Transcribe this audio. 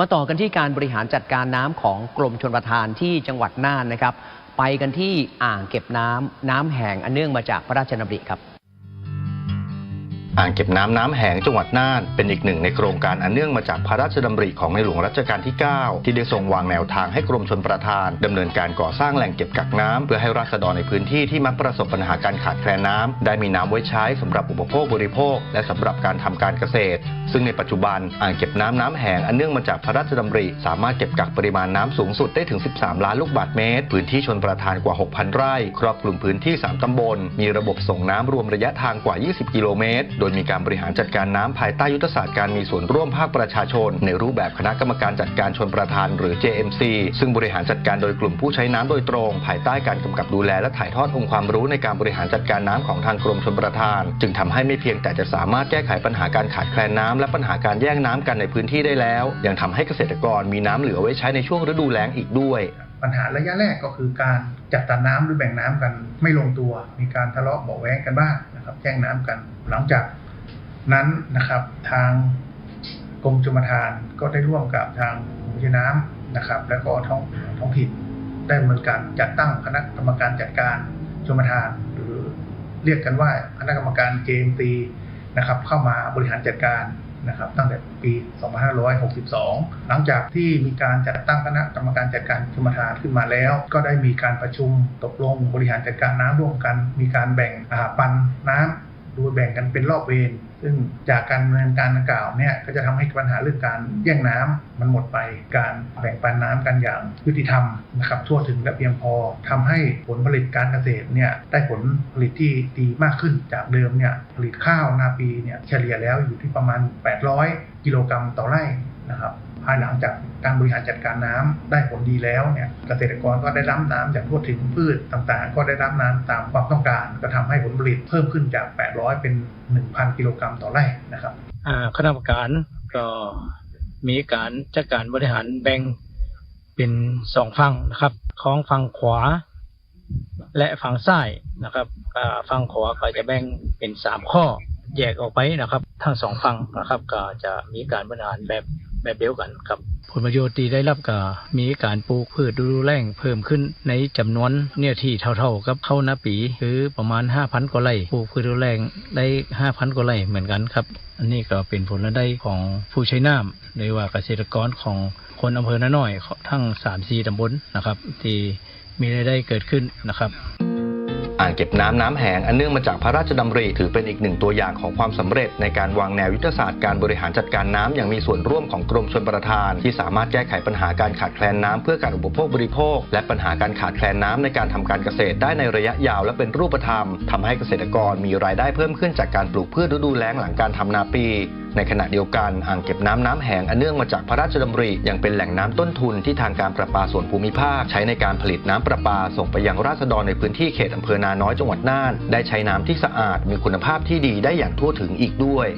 มาต่อกันที่การบริหารจัดการน้ำของกรมชนประทานที่จังหวัดน่านนะครับ ไปกันที่อ่างเก็บน้ำน้ำแห้งอันเนื่องมาจากพระราชดำริครับ อ่างเก็บน้ำน้ำแหงจังหวัดน่าน เป็นอีกหนึ่งในโครงการอันเนื่องมาจากพระราชดำริของในหลวงรัชกาลที่ 9 ที่ได้ทรงวางแนวทางให้กรมชลประทานดำเนินการก่อสร้างแหล่งเก็บกักน้ำเพื่อให้ราษฎรในพื้นที่ที่มักประสบปัญหาการขาดแคลนน้ำได้มีน้ำไว้ใช้สำหรับอุปโภคบริโภค และสำหรับการทำการเกษตร ซึ่งในปัจจุบันอ่างเก็บน้ำน้ำแหงอันเนื่องมาจากพระราชดำริ สามารถเก็บกักปริมาณน้ำสูงสุดได้ถึง 13 ล้านลูกบาศก์เมตร พื้นที่ชนประทานกว่า 6,000 ไร่ ครอบคลุมพื้นที่ 3 ตำบล มีระบบส่งน้ำรวมระยะทางกว่า 20 กิโลเมตรโดยยมีการบริหารจัดการน้ำภายใต้ยุทธศาสตร์การมีส่วนร่วมภาคประชาชน ในรูปแบบคณะกรรมการจัดการชนประทานหรือ JMC ซึ่งบริหารจัดการโดยกลุ่มผู้ใช้น้ำโดยตรง ภายใต้การกำกับดูแลและถ่ายทอดองค์ความรู้ในการบริหารจัดการน้ำของทางกรมชลประทาน จึงทำให้ไม่เพียงแต่จะสามารถแก้ไขปัญหาการขาดแคลนน้ำและปัญหาการแย่งน้ำกันในพื้นที่ได้แล้ว ยังทำให้เกษตรกรมีน้ำเหลือไว้ใช้ในช่วงฤดูแล้งอีกด้วย ปัญหาระยะแรกก็คือการจัดสรรน้ำหรือแบ่งน้ำกันไม่ลงตัว มีการทะเลาะเบาแว้งกันบ้างนะครับแย่งน้ำกัน หลังจากนั้นนะครับทางกรมชลประทานก็ได้ร่วมกับทางผู้ใช้น้ำนะครับ แล้วก็ท้องท้องถิ่นได้ดำเนินการจัดตั้งคณะกรรมการจัดการชลประทาน หรือเรียกกันว่าคณะกรรมการ JMC นะครับเข้ามาบริหารจัดการ นะครับตั้งแต่ปี 2562 หลังจากที่มีการจัดตั้งคณะกรรมการจัดการชุมทานขึ้นมาแล้ว ก็ได้มีการประชุมตกลงบริหารจัดการน้ำร่วมกัน มีการแบ่งอาปันน้ำโดยแบ่งกันเป็นรอบเวร ซึ่งจากการดำเนินการดังกล่าวเนี่ยก็จะทำให้ปัญหาเรื่องการแย่งน้ำมันหมดไป การแบ่งปันน้ำกันอย่างยุติธรรมนะครับทั่วถึงและเพียงพอทำให้ผลผลิตการเกษตรเนี่ยได้ผลผลิตที่ดีมากขึ้นจากเดิมเนี่ยผลิตข้าวนาปีเนี่ยเฉลี่ยแล้วอยู่ที่ประมาณ 800 กิโลกรัมต่อไร่ นะครับภายหลังจากการบริหารจัดการน้ำได้ผลดีแล้วเนี่ยเกษตรกรก็ได้รับน้ำจากทั่วถึงพืชต่างๆ ก็ได้รับน้ำตามความต้องการ ก็ทำให้ผลผลิตเพิ่มขึ้นจาก 800 เป็น 1,000 กิโลกรัมต่อไร่นะครับอ่าคณะกรรมการก็มีการจัดการบริหารแบ่งเป็นสองฝั่งนะครับของฝั่งขวา และฝั่งซ้ายนะครับฝั่งขวาก็จะแบ่งเป็นสามข้อแยกออกไปนะครับ ทั้งสองฝั่งนะครับ ก็จะมีการบริหารแบบ แบบเดียวกันครับ ผลประโยชน์ที่ได้รับก็มีการปลูกพืชดูแลงเพิ่มขึ้นในจำนวนเนี่ยที่เท่าๆกับเข้าวนาปี คือประมาณ 5,000กว่าไร่ปลูกพืชดูแลงได้ 5,000กว่าไร่เหมือนกันครับ อันนี้ก็เป็นผลได้ของผู้ใช้น้ำหรือว่าเกษตรกรของคนอำเภอนาน้อยทั้ง3 4ตำบลนะครับ ที่มีรายได้เกิดขึ้นนะครับ อ่างเก็บน้ำน้ำแหงอันเนื่องมาจากพระราชดำริถือเป็นอีกหนึ่งตัวอย่างของความสำเร็จ ในการวางแนวยุทธศาสตร์การบริหารจัดการน้ำอย่างมีส่วนร่วมของกรมชลประทาน ที่สามารถแก้ไขปัญหาการขาดแคลนน้ำเพื่อการอุปโภคบริโภค และปัญหาการขาดแคลนน้ำในการทำการเกษตรได้ในระยะยาวและเป็นรูปธรรมทำให้เกษตรกรมีรายได้เพิ่มขึ้นจากการปลูกพืชฤดูแล้งหลังการทำนาปี ในขณะเดียวกันอ่างเก็บน้ำน้ำแหงอันเนื่องมาจากพระราชดำริยังเป็นแหล่งน้ำต้นทุนที่ทางการประปาส่วนภูมิภาค ใช้ในการผลิตน้ำประปาส่งไปยังราษฎรในพื้นที่เขตอำเภอนาน้อยจังหวัดน่าน ได้ใช้น้ำที่สะอาดมีคุณภาพที่ดีได้อย่างทั่วถึงอีกด้วย